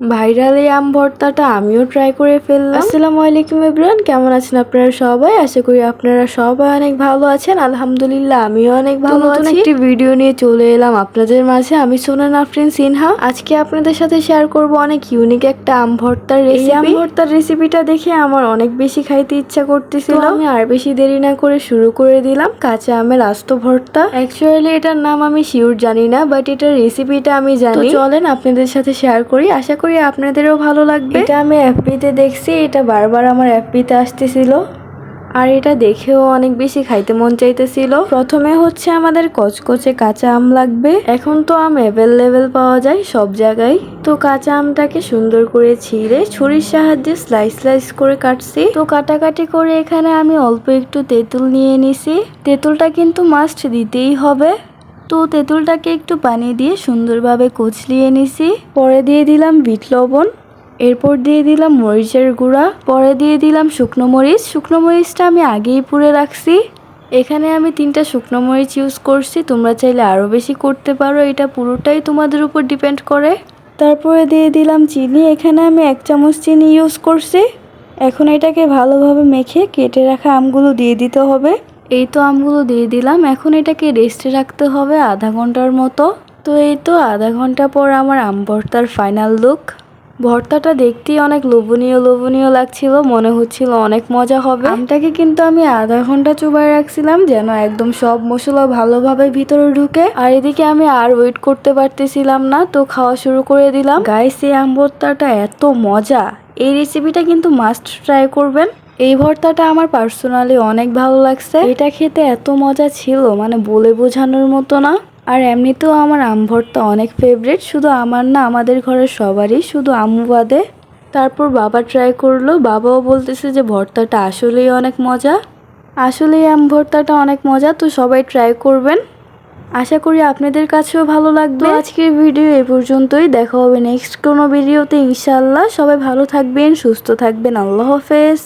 Viral এই আম ভর্তাটা আমিও ট্রাই করে ফেললাম। আসসালামু আলাইকুম এভরিওয়ান কেমন আছেন আপনারা সবাই? আশা করি আপনারা সবাই অনেক ভালো আছেন। আলহামদুলিল্লাহ আমিও অনেক ভালো আছি। একটি ভিডিও নিয়ে চলে এলাম আপনাদের মাঝে। আমি সোনা নাফরিন সিনহা। আজকে আপনাদের সাথে শেয়ার করব অনেক ইউনিক একটা আম ভর্তার রেসিপি আম ভর্তার রেসিপিটা দেখে আমার অনেক বেশি খাইতে ইচ্ছা করতেছিল। আমি আর বেশি দেরি না করে শুরু করে দিলাম। কাঁচা আমের আস্ত ভর্তা। অ্যাকচুয়ালি এটার নাম আমি শিওর জানি না বাট এটার রেসিপিটা আমি জানি। চলেন আপনাদের সাথে শেয়ার করি। আশা করি আপনাদেরও ভালো লাগবে। এটা আমি এফবিতে দেখছি এটা বারবার আমার এফবিতে আসতেছিল। আর এটা দেখেও অনেক বেশি খাইতে মন চাইতেছিল। প্রথমে হচ্ছে আমাদের কচকচে কাঁচা আম লাগবে। এখন তো আম অ্যাভেলেবেল পাওয়া যায় সব জায়গায়। তো কাঁচা আমটাকে সুন্দর করে ছিঁড়ে ছুরির সাহায্যে স্লাইস স্লাইস করে কাটছি। তো কাটাকাটি করে এখানে আমি অল্প একটু তেঁতুল নিয়ে নিছি। তেঁতুলটা কিন্তু মাস্ট দিতেই হবে। তো তেঁতুলটাকে একটু পানি দিয়ে সুন্দরভাবে কুচলিয়ে নিছি। পরে দিয়ে দিলাম বিট লবণ, এরপর দিয়ে দিলাম মরিচের গুঁড়া, পরে দিয়ে দিলাম শুকনো মরিচ। শুকনো মরিচটা আমি আগেই পুড়ে রাখছি। এখানে আমি তিনটা শুকনো মরিচ ইউজ করছি, তোমরা চাইলে আরও বেশি করতে পারো, এটা পুরোটাই তোমাদের উপর ডিপেন্ড করে। তারপরে দিয়ে দিলাম চিনি, এখানে আমি এক চামচ চিনি ইউজ করছি। এখন এটাকে ভালোভাবে মেখে কেটে রাখা আমগুলো দিয়ে দিতে হবে। এই তো আমগুলো দিয়ে দিলাম। এখন এটাকে রেস্টে রাখতে হবে আধা ঘণ্টার মতো। তো এই তো আধা ঘণ্টা পর আমার আম ভর্তার ফাইনাল লুক ভর্তাটা দেখতেই অনেক লোভনীয় লোভনীয় লাগছিল, মনে হচ্ছিল অনেক মজা হবে। আমটাকে কিন্তু আমি আধা ঘণ্টা চুবাই রাখছিলাম যেন একদম সব মশলা ভালোভাবে ভিতরে ঢুকে। আর এদিকে আমি আর ওয়েট করতে পারতেছিলাম না, তো খাওয়া শুরু করে দিলাম। গাইস এই আম ভর্তাটা এত মজা। এই রেসিপিটা কিন্তু মাস্ট ট্রাই করবেন। এই ভর্তাটা আমার পার্সোনালি অনেক ভালো লাগছে। এটা খেতে এত মজা ছিল মানে বলে বোঝানোর মতো না। আর এমনিতেও আমার আম ভর্তা অনেক ফেভারিট শুধু আমার না, আমাদের ঘরের সবারই, শুধু আম্মু বাদে। তারপর বাবা ট্রাই করল, বাবাও বলতেছে যে ভর্তাটা আসলেই অনেক মজা। আসলেই আম ভর্তাটা অনেক মজা, তো সবাই ট্রাই করবেন। আশা করি আপনাদের কাছেও ভালো লাগবে। আজকের ভিডিও এ পর্যন্তই, দেখা হবে নেক্সট কোনো ভিডিওতে ইনশাল্লাহ সবাই ভালো থাকবেন, সুস্থ থাকবেন, আল্লাহ হাফেজ।